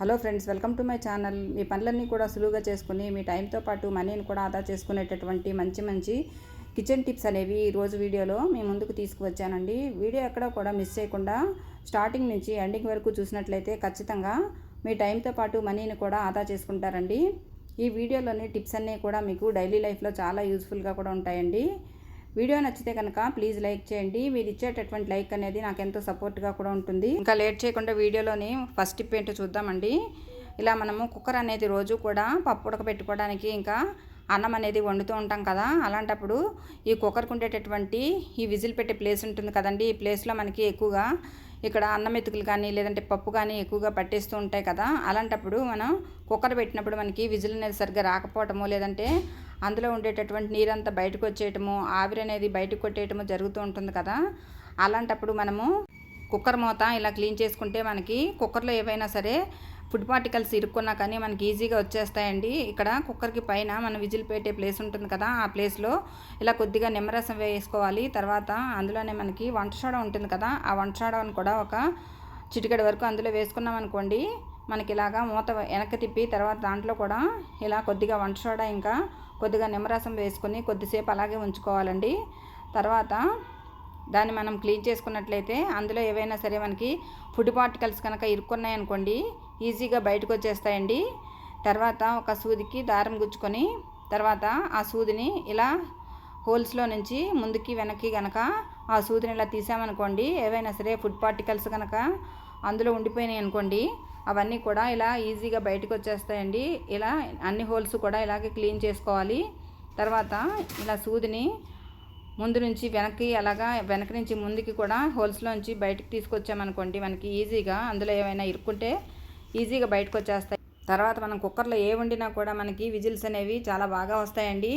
Hello friends welcome to my channel. మీ పనులన్నీ కూడా సులువుగా చేసుకుని మీ టైంతో పాటు మనీని కూడా ఆదా చేసుకునేటటువంటి మంచి మంచి కిచెన్ టిప్స్ అనేవి ఈ రోజు వీడియోలో మీ ముందుకు తీసుకువచ్చానండి. వీడియో ఎక్కడ కూడా మిస్ చేయకుండా స్టార్టింగ్ నుంచి ఎండింగ్ వరకు చూసినట్లయితే ఖచ్చితంగా మీ టైంతో పాటు మనీని కూడా ఆదా చేసుకుంటారండి. ఈ వీడియోలోని టిప్స్ అన్నీ కూడా మీకు డైలీ లైఫ్లో చాలా యూస్ఫుల్గా కూడా ఉంటాయండి. వీడియో నచ్చితే కనుక ప్లీజ్ లైక్ చేయండి. మీరు ఇచ్చేటటువంటి లైక్ అనేది నాకు ఎంతో సపోర్ట్గా కూడా ఉంటుంది. ఇంకా లేట్ చేయకుండా వీడియోలోని ఫస్ట్ టిప్ ఏంటో చూద్దామండి. ఇలా మనము కుక్కర్ అనేది రోజు కూడా పప్పు ఉడకబెట్టుకోవడానికి ఇంకా అన్నం అనేది వండుతూ ఉంటాం కదా. అలాంటప్పుడు ఈ కుక్కర్కి ఉండేటటువంటి ఈ విజిల్ పెట్టే ప్లేస్ ఉంటుంది కదండి. ఈ ప్లేస్లో మనకి ఎక్కువగా ఇక్కడ అన్నం మెతుకులు కానీ లేదంటే పప్పు కానీ ఎక్కువగా పట్టేస్తూ ఉంటాయి కదా. అలాంటప్పుడు మనం కుక్కర్ పెట్టినప్పుడు మనకి విజిల్ అనేది సరిగ్గా రాకపోవటము లేదంటే అందులో ఉండేటటువంటి నీరంతా బయటకు వచ్చేయటము ఆవిరి అనేది బయటకు కొట్టేయటము జరుగుతూ ఉంటుంది కదా. అలాంటప్పుడు మనము కుక్కర్ మూత ఇలా క్లీన్ చేసుకుంటే మనకి కుక్కర్లో ఏవైనా సరే ఫుడ్ పార్టికల్స్ ఇరుక్కున్నా కానీ మనకి ఈజీగా వచ్చేస్తాయండి. ఇక్కడ కుక్కర్కి పైన మన విజిల్ పెట్టే ప్లేస్ ఉంటుంది కదా ఆ ప్లేస్లో ఇలా కొద్దిగా నిమ్మరసం వేసుకోవాలి. తర్వాత అందులోనే మనకి వంట సోడా ఉంటుంది కదా ఆ వంట సోడాను కూడా ఒక చిటికెడు వరకు అందులో వేసుకున్నాం అనుకోండి మనకి ఇలాగా మూత వెనక్కి తిప్పి తర్వాత దాంట్లో కూడా ఇలా కొద్దిగా వంట సోడా ఇంకా కొద్దిగా నిమ్మరసం వేసుకొని కొద్దిసేపు అలాగే ఉంచుకోవాలండి. తర్వాత దాన్ని మనం క్లీన్ చేసుకున్నట్లయితే అందులో ఏవైనా సరే మనకి ఫుడ్ పార్టికల్స్ కనుక ఇరుక్కున్నాయనుకోండి ఈజీగా బయటకు వచ్చేస్తాయండి తర్వాత ఒక సూదికి దారం గుచ్చుకొని తర్వాత ఆ సూదిని ఇలా హోల్స్లో నుంచి ముందుకి వెనక్కి కనుక ఆ సూదిని ఇలా తీసామనుకోండి ఏవైనా సరే ఫుడ్ పార్టికల్స్ కనుక అందులో ఉండిపోయినాయి అనుకోండి అవన్నీ కూడా ఇలా ఈజీగా బయటకు వచ్చేస్తాయండి ఇలా అన్ని హోల్స్ కూడా ఇలాగే క్లీన్ చేసుకోవాలి. తర్వాత ఇలా సూదిని ముందు నుంచి వెనక్కి అలాగా వెనక నుంచి ముందుకి కూడా హోల్స్లోంచి బయటకు తీసుకొచ్చామనుకోండి మనకి ఈజీగా అందులో ఏమైనా ఇరుక్కుంటే ఈజీగా బయటకు వచ్చేస్తాయి. తర్వాత మనం కుక్కర్లో ఏ వండినా కూడా మనకి విజిల్స్ అనేవి చాలా బాగా వస్తాయండి.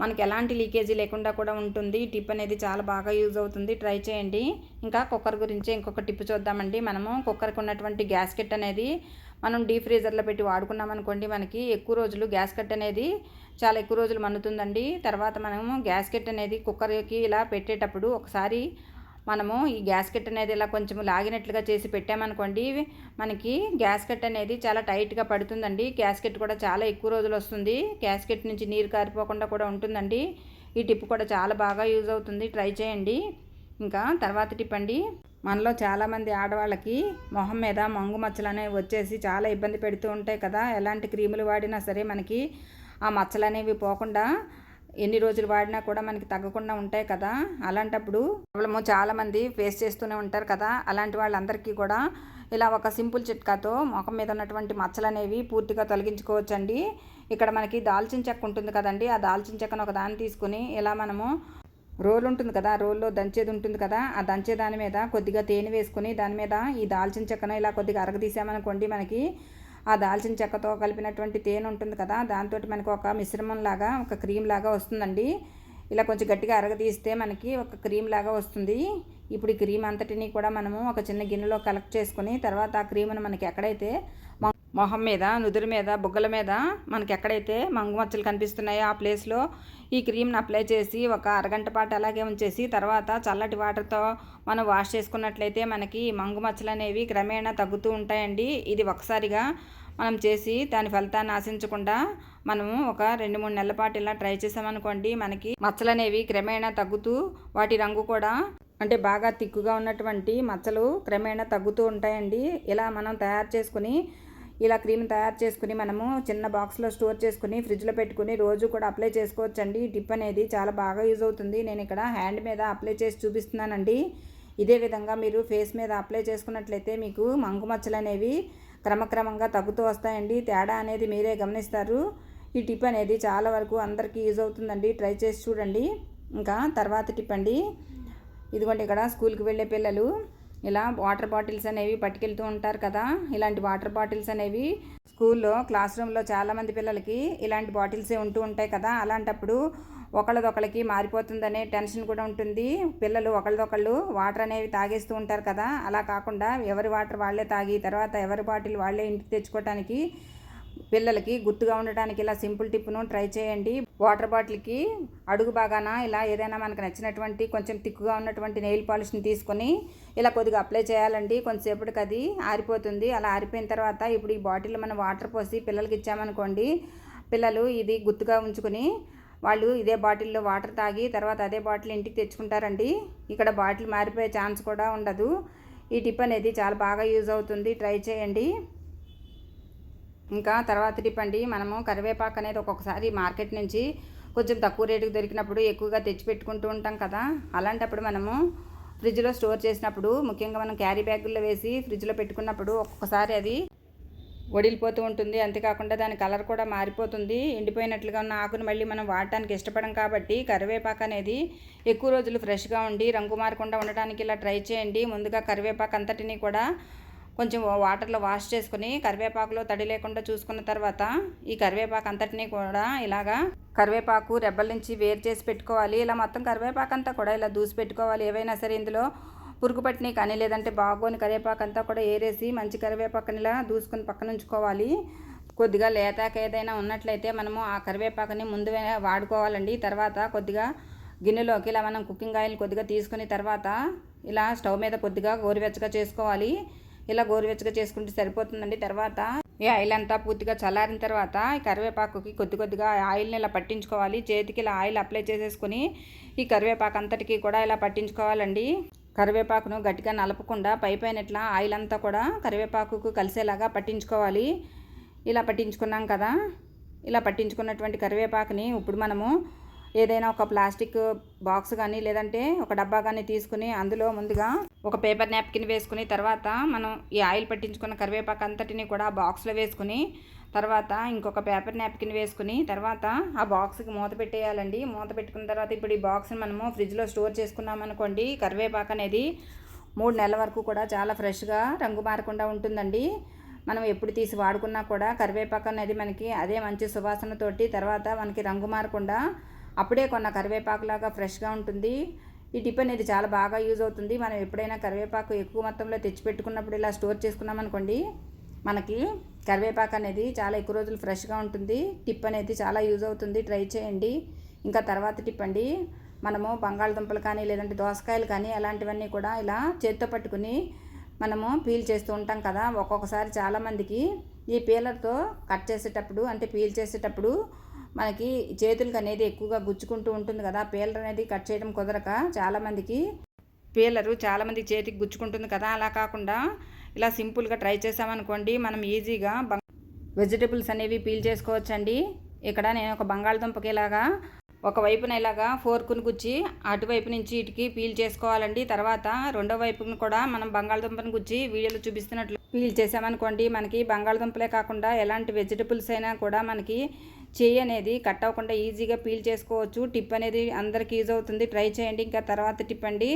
మనకి ఎలాంటి లీకేజీ లేకుండా కూడా ఉంటుంది. టిప్ అనేది చాలా బాగా యూజ్ అవుతుంది. ట్రై చేయండి. ఇంకా కుక్కర్ గురించి ఇంకొక టిప్ చూద్దామండి. మనము కుక్కర్కి ఉన్నటువంటి గ్యాస్ కెట్ అనేది మనం డీప్ ఫ్రీజర్లో పెట్టి వాడుకున్నాం అనుకోండి మనకి ఎక్కువ రోజులు గ్యాస్ కట్ అనేది చాలా ఎక్కువ రోజులు మన్నుతుందండి తర్వాత మనము గ్యాస్కెట్ అనేది కుక్కర్కి ఇలా పెట్టేటప్పుడు ఒకసారి మనము ఈ గ్యాస్ కట్ అనేది ఇలా కొంచెం లాగినట్లుగా చేసి పెట్టామనుకోండి మనకి గ్యాస్ కట్ అనేది చాలా టైట్గా పడుతుందండి. గ్యాస్ కట్ కూడా చాలా ఎక్కువ రోజులు వస్తుంది. గ్యాస్ కట్ నుంచి నీరు కారిపోకుండా కూడా ఉంటుందండి. ఈ టిప్ కూడా చాలా బాగా యూజ్ అవుతుంది. ట్రై చేయండి. ఇంకా తర్వాత టిప్ అండి. మనలో చాలామంది ఆడవాళ్ళకి మొహం మీద మంగు మచ్చలు అనేవి వచ్చేసి చాలా ఇబ్బంది పెడుతూ ఉంటాయి కదా. ఎలాంటి క్రీములు వాడినా సరే మనకి ఆ మచ్చలు అనేవి పోకుండా ఎన్ని రోజులు వాడినా కూడా మనకి తగ్గకుండా ఉంటాయి కదా. అలాంటప్పుడు ప్రాబ్లము చాలామంది ఫేస్ చేస్తూనే ఉంటారు కదా. అలాంటి వాళ్ళందరికీ కూడా ఇలా ఒక సింపుల్ చిట్కాతో ముఖం మీద ఉన్నటువంటి మచ్చలు అనేవి పూర్తిగా తొలగించుకోవచ్చండి. ఇక్కడ మనకి దాల్చిన చెక్క ఉంటుంది కదండి. ఆ దాల్చిన చెక్కను ఒక దాన్ని తీసుకుని ఇలా మనము రోల్ ఉంటుంది కదా. రోల్లో దంచేది ఉంటుంది కదా. ఆ దంచే దాని మీద కొద్దిగా తేనె వేసుకుని దాని మీద ఈ దాల్చిన చెక్కను ఇలా కొద్దిగా అరగదీసామనుకోండి మనకి ఆ దాల్చిన చెక్కతో కలిపినటువంటి తేనె ఉంటుంది కదా దాంతో మనకు ఒక మిశ్రమం లాగా ఒక క్రీమ్ లాగా వస్తుందండి. ఇలా కొంచెం గట్టిగా అరగదీస్తే మనకి ఒక క్రీమ్ లాగా వస్తుంది. ఇప్పుడు ఈ క్రీమ్ అంతటిని కూడా మనము ఒక చిన్న గిన్నెలో కలెక్ట్ చేసుకుని తర్వాత ఆ క్రీమ్ను మనకి ఎక్కడైతే మొహం మీద నుదురు మీద బుగ్గల మీద మనకి ఎక్కడైతే మంగు మచ్చలు కనిపిస్తున్నాయో ఆ ప్లేస్లో ఈ క్రీమ్ని అప్లై చేసి ఒక అరగంట పాటు అలాగే ఉంచేసి తర్వాత చల్లటి వాటర్తో మనం వాష్ చేసుకున్నట్లయితే మనకి మంగు మచ్చలు అనేవి క్రమేణా తగ్గుతూ ఉంటాయండి. ఇది ఒకసారిగా మనం చేసి దాని ఫలితాన్ని ఆశించకుండా మనము ఒక రెండు మూడు నెలల పాటు ఇలా ట్రై చేసామనుకోండి మనకి మచ్చలు అనేవి క్రమేణా తగ్గుతూ వాటి రంగు కూడా అంటే బాగా తిక్కుగా ఉన్నటువంటి మచ్చలు క్రమేణా తగ్గుతూ ఉంటాయండి. ఇలా మనం తయారు చేసుకుని ఇలా క్రీమ్ తయారు చేసుకుని మనము చిన్న బాక్స్లో స్టోర్ చేసుకుని ఫ్రిడ్జ్లో పెట్టుకుని రోజు కూడా అప్లై చేసుకోవచ్చండి. టిప్ అనేది చాలా బాగా యూజ్ అవుతుంది. నేను ఇక్కడ హ్యాండ్ మీద అప్లై చేసి చూపిస్తున్నానండి. ఇదే విధంగా మీరు ఫేస్ మీద అప్లై చేసుకున్నట్లయితే మీకు మంగు మచ్చలు అనేవి క్రమక్రమంగా తగ్గుతూ వస్తాయండి. తేడా అనేది మీరే గమనిస్తారు. ఈ టిప్ అనేది చాలా వరకు అందరికీ యూజ్ అవుతుందండి. ట్రై చేసి చూడండి. ఇంకా తర్వాత టిప్ అండి. ఇదిగోండి ఇక్కడ స్కూల్కి వెళ్ళే పిల్లలు. ఇలా వాటర్ బాటిల్స్ అనేవి పట్టుకెళ్తూ ఉంటారు కదా ఇలాంటి వాటర్ బాటిల్స్ అనేవి స్కూల్లో క్లాస్ రూమ్లో చాలామంది పిల్లలకి ఇలాంటి బాటిల్సే ఉంటూ ఉంటాయి కదా అలాంటప్పుడు ఒకళ్ళదొకళ్ళకి మారిపోతుందనే టెన్షన్ కూడా ఉంటుంది. పిల్లలు ఒకళ్ళదొకళ్ళు వాటర్ అనేవి తాగేస్తూ ఉంటారు కదా అలా కాకుండా ఎవరి వాటర్ వాళ్ళే తాగి తర్వాత ఎవరి బాటిల్ వాళ్ళే ఇంటికి తెచ్చుకోవటానికి పిల్లలకి గుర్తుగా ఉండటానికి ఇలా సింపుల్ టిప్ను ట్రై చేయండి. వాటర్ బాటిల్కి అడుగు బాగాన ఇలా ఏదైనా మనకు నచ్చినటువంటి కొంచెం తిక్కుగా ఉన్నటువంటి నెయిల్ పాలిష్ని తీసుకొని ఇలా కొద్దిగా అప్లై చేయాలండి. కొంతసేపటికి అది ఆరిపోతుంది. అలా ఆరిపోయిన తర్వాత ఇప్పుడు ఈ బాటిల్ మనం వాటర్ పోసి పిల్లలకి ఇచ్చామనుకోండి పిల్లలు ఇది గుర్తుగా ఉంచుకొని వాళ్ళు ఇదే బాటిల్లో వాటర్ తాగి తర్వాత అదే బాటిల్ ఇంటికి తెచ్చుకుంటారండి. ఇక్కడ బాటిల్ మారిపోయే ఛాన్స్ కూడా ఉండదు. ఈ టిప్ అనేది చాలా బాగా యూజ్ అవుతుంది. ట్రై చేయండి. ఇంకా తర్వాత టిప్ అండి మనము కరివేపాకు అనేది ఒక్కొక్కసారి మార్కెట్ నుంచి కొంచెం తక్కువ రేటుకి దొరికినప్పుడు ఎక్కువగా తెచ్చి పెట్టుకుంటూ ఉంటాం కదా. అలాంటప్పుడు మనము ఫ్రిడ్జ్లో స్టోర్ చేసినప్పుడు ముఖ్యంగా మనం క్యారీ బ్యాగుల్లో వేసి ఫ్రిడ్జ్లో పెట్టుకున్నప్పుడు ఒక్కొక్కసారి అది వడిలిపోతూ ఉంటుంది. అంతేకాకుండా దాని కలర్ కూడా మారిపోతుంది. ఎండిపోయినట్లుగా ఉన్న ఆకును మళ్ళీ మనం వాడటానికి ఇష్టపడం కాబట్టి కరివేపాకు అనేది ఎక్కువ రోజులు ఫ్రెష్గా ఉండి రంగు మారకుండా ఉండటానికి ఇలా ట్రై చేయండి. ముందుగా కరివేపాకు అంతటిని కూడా కొంచెం వాటర్లో వాష్ చేసుకుని కరివేపాకులో తడి లేకుండా చూసుకున్న తర్వాత ఈ కరివేపాకు అంతటినీ కూడా ఇలాగా కరివేపాకు రెబ్బల నుంచి వేరు చేసి పెట్టుకోవాలి. ఇలా మొత్తం కరివేపాకు అంతా కూడా ఇలా దూసి పెట్టుకోవాలి. ఏవైనా సరే ఇందులో పురుగు పట్టినవి కానీ లేదంటే బాగోని కరివేపాకు అంతా కూడా ఏరేసి మంచి కరివేపాకునిలా దూసుకొని పక్కన ఉంచుకోవాలి. కొద్దిగా లేతాక ఏదైనా ఉన్నట్లయితే మనము ఆ కరివేపాకుని ముందు వాడుకోవాలండి. తర్వాత కొద్దిగా గిన్నెలోకి ఇలా మనం కుకింగ్ ఆయిల్ కొద్దిగా తీసుకుని తర్వాత ఇలా స్టవ్ మీద కొద్దిగా గోరువెచ్చగా చేసుకోవాలి. ఇలా గోరువెచ్చగా చేసుకుంటే సరిపోతుందండి. తర్వాత ఈ ఆయిల్ అంతా పూర్తిగా చల్లారిన తర్వాత ఈ కరివేపాకుకి కొద్ది కొద్దిగా ఆయిల్ని ఇలా పట్టించుకోవాలి. చేతికి ఇలా ఆయిల్ అప్లై చేసేసుకుని ఈ కరివేపాకు అంతటికి కూడా ఇలా పట్టించుకోవాలండి. కరివేపాకును గట్టిగా నలపకుండా పై పైన ఇట్లా ఆయిల్ అంతా కూడా కరివేపాకుకు కలిసేలాగా పట్టించుకోవాలి. ఇలా పట్టించుకున్నాం కదా. ఇలా పట్టించుకున్నటువంటి కరివేపాకుని ఇప్పుడు మనము ఏదైనా ఒక ప్లాస్టిక్ బాక్స్ కానీ లేదంటే ఒక డబ్బా కానీ తీసుకుని అందులో ముందుగా ఒక పేపర్ నాప్కిన్ వేసుకుని తర్వాత మనం ఈ ఆయిల్ పట్టించుకున్న కరివేపాకు అంతటిని కూడా బాక్స్లో వేసుకుని తర్వాత ఇంకొక పేపర్ నాప్కిన్ వేసుకుని తర్వాత ఆ బాక్స్కి మూత పెట్టేయాలండి. మూత పెట్టుకున్న తర్వాత ఇప్పుడు ఈ బాక్స్ని మనము ఫ్రిడ్జ్లో స్టోర్ చేసుకున్నామనుకోండి కరివేపాకు అనేది మూడు నెలల వరకు కూడా చాలా ఫ్రెష్గా రంగు మారకుండా ఉంటుందండి. మనం ఎప్పుడు తీసి వాడుకున్నా కూడా కరివేపాకు అనేది మనకి అదే మంచి సువాసనతోటి తర్వాత మనకి రంగు మారకుండా అప్పుడే కొన్న కరివేపాకులాగా ఫ్రెష్గా ఉంటుంది. ఈ టిప్ అనేది చాలా బాగా యూజ్ అవుతుంది. మనం ఎప్పుడైనా కరివేపాకు ఎక్కువ మొత్తంలో తెచ్చిపెట్టుకున్నప్పుడు ఇలా స్టోర్ చేసుకున్నామనుకోండి మనకి కరివేపాకు అనేది చాలా ఎక్కువ రోజులు ఫ్రెష్గా ఉంటుంది. టిప్ అనేది చాలా యూజ్ అవుతుంది. ట్రై చేయండి. ఇంకా తర్వాత టిప్ అండి. మనము బంగాళదుంపలు కానీ లేదంటే దోసకాయలు కానీ అలాంటివన్నీ కూడా ఇలా చేత్తో పట్టుకుని మనము పీల్ చేస్తూ ఉంటాం కదా. ఒక్కొక్కసారి చాలామందికి ఈ పీలర్తో కట్ చేసేటప్పుడు అంటే పీల్ చేసేటప్పుడు మనకి చేతులకు అనేది ఎక్కువగా గుచ్చుకుంటూ ఉంటుంది కదా. పీలర్ అనేది కట్ చేయడం కుదరక చాలామందికి పీలరు చాలామంది చేతికి గుచ్చుకుంటుంది కదా. అలా కాకుండా ఇలా సింపుల్గా ట్రై చేసామనుకోండి మనం ఈజీగా వెజిటేబుల్స్ అనేవి పీల్ చేసుకోవచ్చండి. ఇక్కడ నేను ఒక బంగాళదుంపకి ఇలాగా ఒకవైపున ఇలాగా ఫోర్కును గుచ్చి అటువైపు నుంచి ఇటుకి పీల్ చేసుకోవాలండి. తర్వాత రెండో వైపును కూడా మనం బంగాళదుంపను గుచ్చి వీడియోలో చూపిస్తున్నట్లు పీల్ చేసామనుకోండి మనకి బంగాళదుంపలే కాకుండా ఎలాంటి వెజిటబుల్స్ అయినా కూడా మనకి చేయి అనేది కట్ అవ్వకుండా ఈజీగా పీల్ చేసుకోవచ్చు. టిప్ అనేది అందరికి యూజ్ అవుతుంది. ట్రై చేయండి. ఇంకా తర్వాత టిప్ అండి.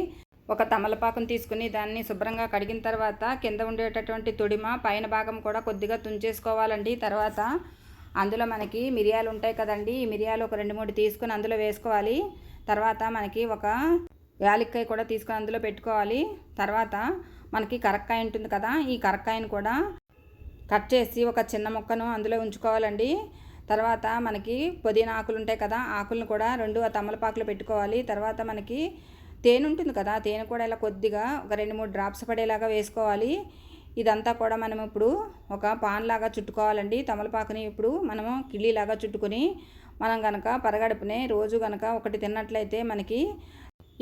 ఒక తమలపాకును తీసుకుని దాన్ని శుభ్రంగా కడిగిన తర్వాత కింద ఉండేటటువంటి తొడిమ పైన భాగం కూడా కొద్దిగా తుంచేసుకోవాలండి. తర్వాత అందులో మనకి మిరియాలు ఉంటాయి కదండి. ఈ మిరియాలు ఒక రెండు మూడు తీసుకుని అందులో వేసుకోవాలి. తర్వాత మనకి ఒక యాలక్కాయ కూడా తీసుకొని అందులో పెట్టుకోవాలి. తర్వాత మనకి కరక్కాయ ఉంటుంది కదా ఈ కరక్కాయను కూడా కట్ చేసి ఒక చిన్న ముక్కను అందులో ఉంచుకోవాలండి. తర్వాత మనకి పుదీనా ఆకులు ఉంటాయి కదా ఆకులను కూడా రెండు తమలపాకులు పెట్టుకోవాలి. తర్వాత మనకి తేనె ఉంటుంది కదా తేనె కూడా ఇలా కొద్దిగా ఒక రెండు మూడు డ్రాప్స్ పడేలాగా వేసుకోవాలి. ఇదంతా కూడా మనం ఇప్పుడు ఒక పాన్ లాగా చుట్టుకోవాలండి. తమలపాకుని ఇప్పుడు మనము కిళ్ళీలాగా చుట్టుకొని మనం కనుక పరగడుపునే రోజు కనుక ఒకటి తిన్నట్లయితే మనకి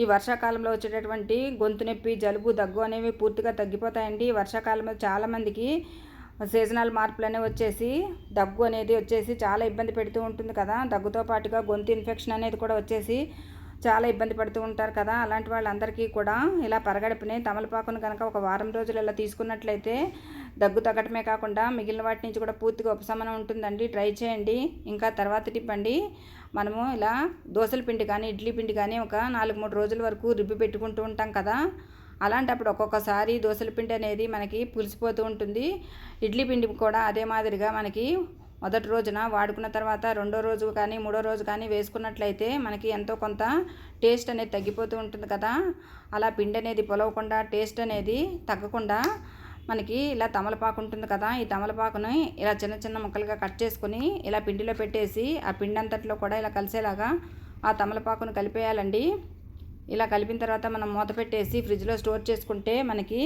ఈ వర్షాకాలంలో వచ్చేటటువంటి గొంతు నొప్పి జలుబు దగ్గు అనేవి పూర్తిగా తగ్గిపోతాయండి. వర్షాకాలంలో చాలామందికి సీజనల్ మార్పులనే వచ్చేసి దగ్గు అనేది వచ్చేసి చాలా ఇబ్బంది పెడుతూ ఉంటుంది కదా. దగ్గుతో పాటుగా గొంతు ఇన్ఫెక్షన్ అనేది కూడా వచ్చేసి చాలా ఇబ్బంది పడుతూ ఉంటారు కదా. అలాంటి వాళ్ళందరికీ కూడా ఇలా పరగడుపుని తమలపాకును కనుక ఒక వారం రోజులు ఇలా తీసుకున్నట్లయితే దగ్గు తగ్గటమే కాకుండా మిగిలిన వాటి నుంచి కూడా పూర్తిగా ఉపశమనం ఉంటుందండి. ట్రై చేయండి. ఇంకా తర్వాత టిప్ అండి. మనము ఇలా దోశల పిండి కానీ ఇడ్లీ పిండి కానీ ఒక నాలుగు మూడు రోజుల వరకు రిబ్బి పెట్టుకుంటూ ఉంటాం కదా. అలాంటప్పుడు ఒక్కొక్కసారి దోశల పిండి అనేది మనకి పులిసిపోతూ ఉంటుంది. ఇడ్లీ పిండి కూడా అదే మాదిరిగా మనకి మొదటి రోజున వాడుకున్న తర్వాత రెండో రోజు కానీ మూడో రోజు కానీ వేసుకున్నట్లయితే మనకి ఎంతో కొంత టేస్ట్ అనేది తగ్గిపోతూ ఉంటుంది కదా. అలా పిండి అనేది పొలవకుండా టేస్ట్ అనేది తగ్గకుండా మనకి ఇలా తమలపాకు ఉంటుంది కదా. ఈ తమలపాకుని ఇలా చిన్న చిన్న ముక్కలుగా కట్ చేసుకొని ఇలా పిండిలో పెట్టేసి ఆ పిండి అంతట్లో కూడా ఇలా కలిసేలాగా ఆ తమలపాకును కలిపేయాలండి. ఇలా కలిపిన తర్వాత మనం మూత పెట్టేసి ఫ్రిడ్జ్లో స్టోర్ చేసుకుంటే మనకి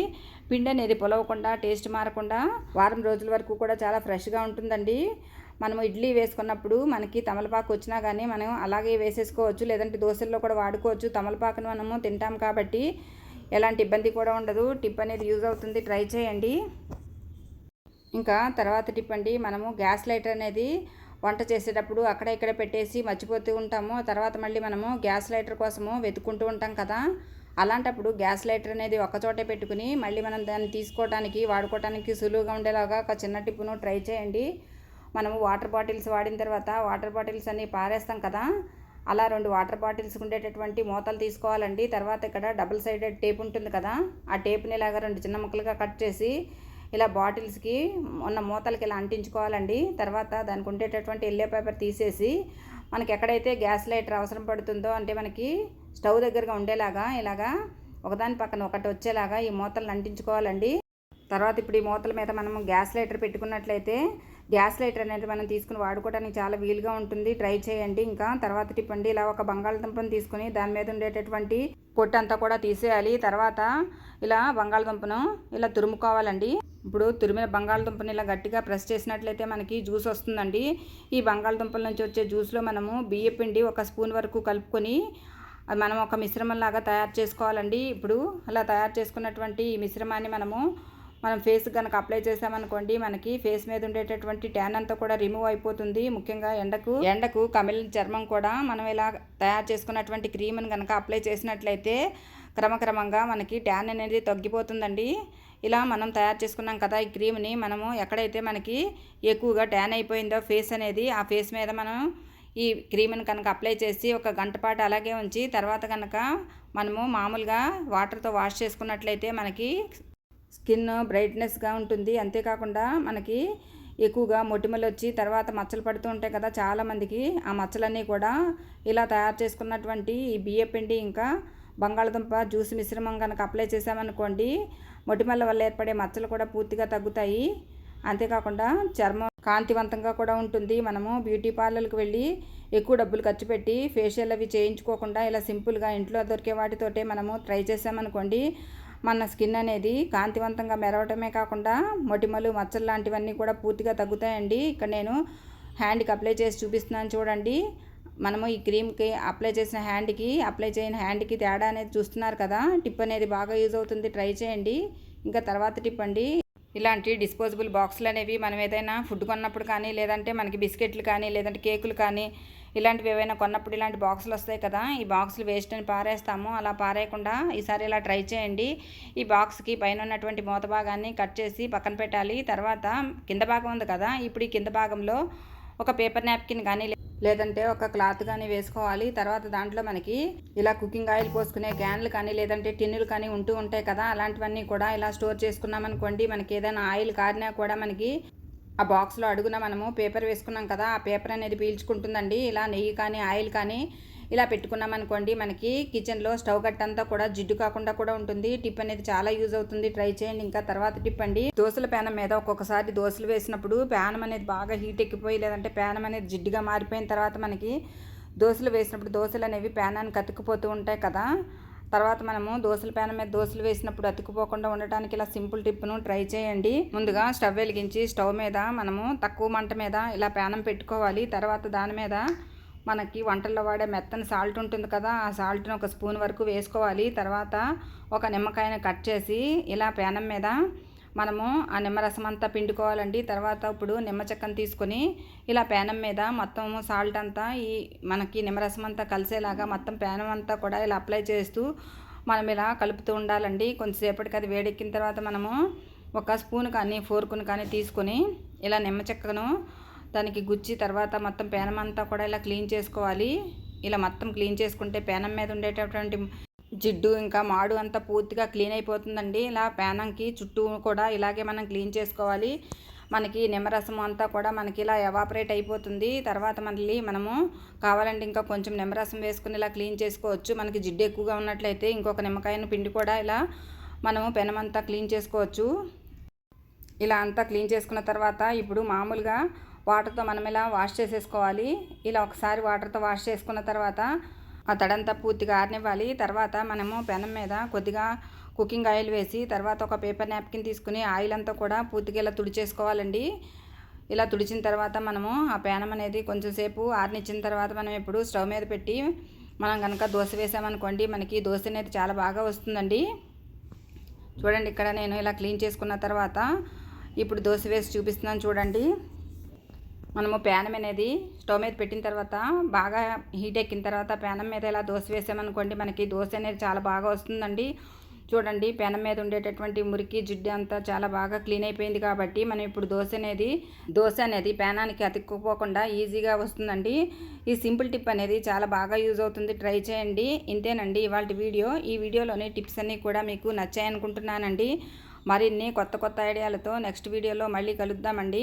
పిండి అనేది పొలవకుండా టేస్ట్ మారకుండా వారం రోజుల వరకు కూడా చాలా ఫ్రెష్గా ఉంటుందండి. మనము ఇడ్లీ వేసుకున్నప్పుడు మనకి తమలపాకు వచ్చినా కానీ మనం అలాగే వేసేసుకోవచ్చు. లేదంటే దోశల్లో కూడా వాడుకోవచ్చు. తమలపాకును మనము తింటాం కాబట్టి ఎలాంటి ఇబ్బంది కూడా ఉండదు. టిప్ అనేది యూజ్ అవుతుంది. ట్రై చేయండి. ఇంకా తర్వాత టిప్ అండి. మనము గ్యాస్ లైటర్ అనేది వంట చేసేటప్పుడు అక్కడ ఇక్కడ పెట్టేసి మర్చిపోతూ ఉంటాము. తర్వాత మళ్ళీ మనము గ్యాస్ లైటర్ కోసము వెతుక్కుంటూ ఉంటాం కదా. అలాంటప్పుడు గ్యాస్ లైటర్ అనేది ఒకచోటే పెట్టుకుని మళ్ళీ మనం దాన్ని తీసుకోవడానికి వాడుకోవడానికి సులువుగా ఉండేలాగా ఒక చిన్న టిప్పును ట్రై చేయండి. మనము వాటర్ బాటిల్స్ వాడిన తర్వాత వాటర్ బాటిల్స్ అన్నీ పారేస్తాం కదా. అలా రెండు వాటర్ బాటిల్స్ ఉండేటటువంటి మూతలు తీసుకోవాలండి. తర్వాత ఇక్కడ డబుల్ సైడెడ్ టేప్ ఉంటుంది కదా. ఆ టేప్ని ఇలాగా రెండు చిన్న ముక్కలుగా కట్ చేసి ఇలా బాటిల్స్కి ఉన్న మూతలకి ఇలా అంటించుకోవాలండి. తర్వాత దానికి ఉండేటటువంటి ఎల్లో పేపర్ తీసేసి మనకి ఎక్కడైతే గ్యాస్ లైటర్ అవసరం పడుతుందో అంటే మనకి స్టవ్ దగ్గరగా ఉండేలాగా ఇలాగా ఒకదాని పక్కన ఒకటి వచ్చేలాగా ఈ మూతలను అంటించుకోవాలండి. తర్వాత ఇప్పుడు ఈ మూతల మీద మనం గ్యాస్ లైటర్ పెట్టుకున్నట్లయితే గ్యాస్ లైటర్ అనేది మనం తీసుకుని వాడుకోవడానికి చాలా వీలుగా ఉంటుంది. ట్రై చేయండి ఇంకా. తర్వాత టిప్పండి ఇలా ఒక బంగాళదుంపను తీసుకుని దాని మీద ఉండేటటువంటి పొట్టు అంతా కూడా తీసేయాలి. తర్వాత ఇలా బంగాళదుంపను ఇలా తురుముకోవాలండి. ఇప్పుడు తురిమిన బంగాళదుంపని ఇలా గట్టిగా ప్రెస్ చేసినట్లయితే మనకి జ్యూస్ వస్తుందండి. ఈ బంగాళదుంపల నుంచి వచ్చే జ్యూస్లో మనము బియ్య పిండి ఒక స్పూన్ వరకు కలుపుకొని మనం ఒక మిశ్రమంలాగా తయారు చేసుకోవాలండి. ఇప్పుడు అలా తయారు చేసుకున్నటువంటి ఈ మిశ్రమాన్ని మనము మనం ఫేస్ కనుక అప్లై చేసామనుకోండి మనకి ఫేస్ మీద ఉండేటటువంటి ట్యాన్ అంతా కూడా రిమూవ్ అయిపోతుంది. ముఖ్యంగా ఎండకు ఎండకు కమిలిన చర్మం కూడా మనం ఇలా తయారు చేసుకున్నటువంటి క్రీమ్ని కనుక అప్లై చేసినట్లయితే క్రమక్రమంగా మనకి ట్యాన్ అనేది తగ్గిపోతుందండి. ఇలా మనం తయారు చేసుకున్నాం కదా ఈ క్రీమ్ని మనము ఎక్కడైతే మనకి ఎక్కువగా ట్యాన్ అయిపోయిందో ఫేస్ అనేది ఆ ఫేస్ మీద మనం ఈ క్రీమ్ని కనుక అప్లై చేసి ఒక గంట పాటు అలాగే ఉంచి తర్వాత కనుక మనము మామూలుగా వాటర్తో వాష్ చేసుకున్నట్లయితే మనకి స్కిన్ బ్రైట్నెస్గా ఉంటుంది. అంతేకాకుండా మనకి ఎక్కువగా మొటిమలు వచ్చి తర్వాత మచ్చలు పడుతూ ఉంటాయి కదా చాలామందికి ఆ మచ్చలన్నీ కూడా ఇలా తయారు చేసుకున్నటువంటి ఈ బియ్యపిండి ఇంకా బంగాళదుంప జ్యూస్ మిశ్రమం కనుక అప్లై చేసామనుకోండి మొటిమల వల్ల ఏర్పడే మచ్చలు కూడా పూర్తిగా తగ్గుతాయి. అంతేకాకుండా చర్మం కాంతివంతంగా కూడా ఉంటుంది. మనము బ్యూటీ పార్లర్కి వెళ్ళి ఎక్కువ డబ్బులు ఖర్చు పెట్టి ఫేషియల్ అవి చేయించుకోకుండా ఇలా సింపుల్గా ఇంట్లో దొరికే వాటితోటే మనము ట్రై చేసామనుకోండి మన స్కిన్ అనేది కాంతివంతంగా మెరవటమే కాకుండా మొటిమలు మచ్చలు లాంటివన్నీ కూడా పూర్తిగా తగ్గుతాయండి. ఇక్కడ నేను హ్యాండ్కి అప్లై చేసి చూపిస్తున్నాను చూడండి. మనము ఈ క్రీమ్కి అప్లై చేసిన హ్యాండ్కి అప్లై చేయని హ్యాండ్కి తేడా అనేది చూస్తున్నారు కదా. టిప్ అనేది బాగా యూజ్ అవుతుంది. ట్రై చేయండి. ఇంకా తర్వాత టిప్ అండి. ఇలాంటి డిస్పోజబుల్ బాక్సులు అనేవి మనం ఏదైనా ఫుడ్ కొన్నప్పుడు కానీ లేదంటే మనకి బిస్కెట్లు కానీ లేదంటే కేకులు కానీ ఇలాంటివి ఏవైనా కొన్నప్పుడు ఇలాంటి బాక్సులు వస్తాయి కదా. ఈ బాక్సులు వేస్ట్ అని పారేస్తాము. అలా పారేయకుండా ఈసారి ఇలా ట్రై చేయండి. ఈ బాక్స్కి పైన ఉన్నటువంటి మూత భాగాన్ని కట్ చేసి పక్కన పెట్టాలి. తర్వాత కింద భాగం ఉంది కదా. ఇప్పుడు ఈ కింద భాగంలో ఒక పేపర్ నాప్కిన్ కానీ లేదంటే ఒక క్లాత్ కానీ వేసుకోవాలి. తర్వాత దాంట్లో మనకి ఇలా కుకింగ్ ఆయిల్ పోసుకునే క్యాన్లు కానీ లేదంటే టిన్నులు కానీ ఉంటూ ఉంటాయి కదా అలాంటివన్నీ కూడా ఇలా స్టోర్ చేసుకున్నామనుకోండి మనకి ఏదైనా ఆయిల్ కారినా కూడా మనకి ఆ బాక్స్లో అడుగున మనము పేపర్ వేసుకున్నాం కదా ఆ పేపర్ అనేది పీల్చుకుంటుందండి. ఇలా నెయ్యి కానీ ఆయిల్ కానీ ఇలా పెట్టుకున్నాం అనుకోండి మనకి కిచెన్లో స్టవ్ కట్టంతా కూడా జిడ్డు కాకుండా కూడా ఉంటుంది. టిప్ అనేది చాలా యూజ్ అవుతుంది. ట్రై చేయండి. ఇంకా తర్వాత టిప్ అండి. దోశల పేనం మీద ఒక్కొక్కసారి దోశలు వేసినప్పుడు ప్యానం అనేది బాగా హీట్ ఎక్కిపోయి లేదంటే ప్యానం అనేది జిడ్డుగా మారిపోయిన తర్వాత మనకి దోశలు వేసినప్పుడు దోశలు అనేవి ప్యానాన్ని కతుక్కుపోతూ ఉంటాయి కదా. తర్వాత మనము దోశల ప్యాన్ మీద దోశలు వేసినప్పుడు అతుక్కుపోకుండా ఉండటానికి ఇలా సింపుల్ టిప్ను ట్రై చేయండి. ముందుగా స్టవ్ వెలిగించి స్టవ్ మీద మనము తక్కువ మంట మీద ఇలా ప్యానం పెట్టుకోవాలి. తర్వాత దాని మీద మనకి వంటల్లో వాడే మెత్తని సాల్ట్ ఉంటుంది కదా ఆ సాల్ట్ని ఒక స్పూన్ వరకు వేసుకోవాలి. తర్వాత ఒక నిమ్మకాయని కట్ చేసి ఇలా పేనం మీద మనము ఆ నిమ్మరసం అంతా పిండుకోవాలండి. తర్వాత ఇప్పుడు నిమ్మ చెక్కను తీసుకొని ఇలా పేనం మీద మొత్తం సాల్ట్ అంతా ఈ మనకి నిమ్మరసం అంతా కలిసేలాగా మొత్తం పేనం అంతా కూడా ఇలా అప్లై చేస్తూ మనం ఇలా కలుపుతూ ఉండాలండి. కొంచెంసేపటికి అది వేడెక్కిన తర్వాత మనము ఒక స్పూన్ కానీ ఫోర్కును కానీ తీసుకొని ఇలా నిమ్మ చెక్కను దానికి గుచ్చి తర్వాత మొత్తం పేనం అంతా కూడా ఇలా క్లీన్ చేసుకోవాలి. ఇలా మొత్తం క్లీన్ చేసుకుంటే పేనం మీద ఉండేటటువంటి జిడ్డు ఇంకా మాడు అంతా పూర్తిగా క్లీన్ అయిపోతుందండి. ఇలా పేనంకి చుట్టూ కూడా ఇలాగే మనం క్లీన్ చేసుకోవాలి. మనకి నిమ్మరసం అంతా కూడా మనకి ఇలా ఎవాపరేట్ అయిపోతుంది. తర్వాత మళ్ళీ మనము కావాలంటే ఇంకా కొంచెం నిమ్మరసం వేసుకుని ఇలా క్లీన్ చేసుకోవచ్చు. మనకి జిడ్డు ఎక్కువగా ఉన్నట్లయితే ఇంకొక నిమ్మకాయను పిండి కూడా ఇలా మనము పెనమంతా క్లీన్ చేసుకోవచ్చు. ఇలా అంతా క్లీన్ చేసుకున్న తర్వాత ఇప్పుడు మామూలుగా వాటర్తో మనం ఇలా వాష్ చేసేసుకోవాలి? ఇలా ఒకసారి వాటర్తో వాష్ చేసుకున్న తర్వాత ఆ తడంతా పూర్తిగా ఆరనివ్వాలి. తర్వాత మనము పెనం మీద కొద్దిగా కుకింగ్ ఆయిల్ వేసి తర్వాత ఒక పేపర్ నాప్కిన్ తీసుకుని ఆయిల్ అంతా కూడా పూర్తిగా ఇలా తుడిచేసుకోవాలండి. ఇలా తుడిచిన తర్వాత మనము ఆ పేనం అనేది కొంచెం సేపు తర్వాత మనం ఎప్పుడు స్టవ్ మీద పెట్టి మనం కనుక దోశ వేసామనుకోండి మనకి దోశ అనేది చాలా బాగా వస్తుందండి. చూడండి ఇక్కడ నేను ఇలా క్లీన్ చేసుకున్న తర్వాత ఇప్పుడు దోశ వేసి చూపిస్తున్నాను చూడండి. మనము ప్యానం అనేది స్టవ్ మీద పెట్టిన తర్వాత బాగా హీట్ ఎక్కిన తర్వాత ప్యానం మీద ఇలా దోశ వేసామనుకోండి మనకి దోశ అనేది చాలా బాగా వస్తుందండి. చూడండి పెనం మీద ఉండేటటువంటి మురికి జిడ్డు అంతా చాలా బాగా క్లీన్ అయిపోయింది కాబట్టి మనం ఇప్పుడు దోశ అనేది దోశ అనేది పేనానికి అతుక్కుపోకుండా ఈజీగా వస్తుందండి. ఈ సింపుల్ టిప్ అనేది చాలా బాగా యూజ్ అవుతుంది. ట్రై చేయండి. ఇంతేనండి ఇవాళ వీడియో. ఈ వీడియోలోని టిప్స్ అన్నీ కూడా మీకు నచ్చాయనుకుంటున్నానండి. మరిన్ని కొత్త కొత్త ఐడియాలతో నెక్స్ట్ వీడియోలో మళ్ళీ కలుద్దామండి.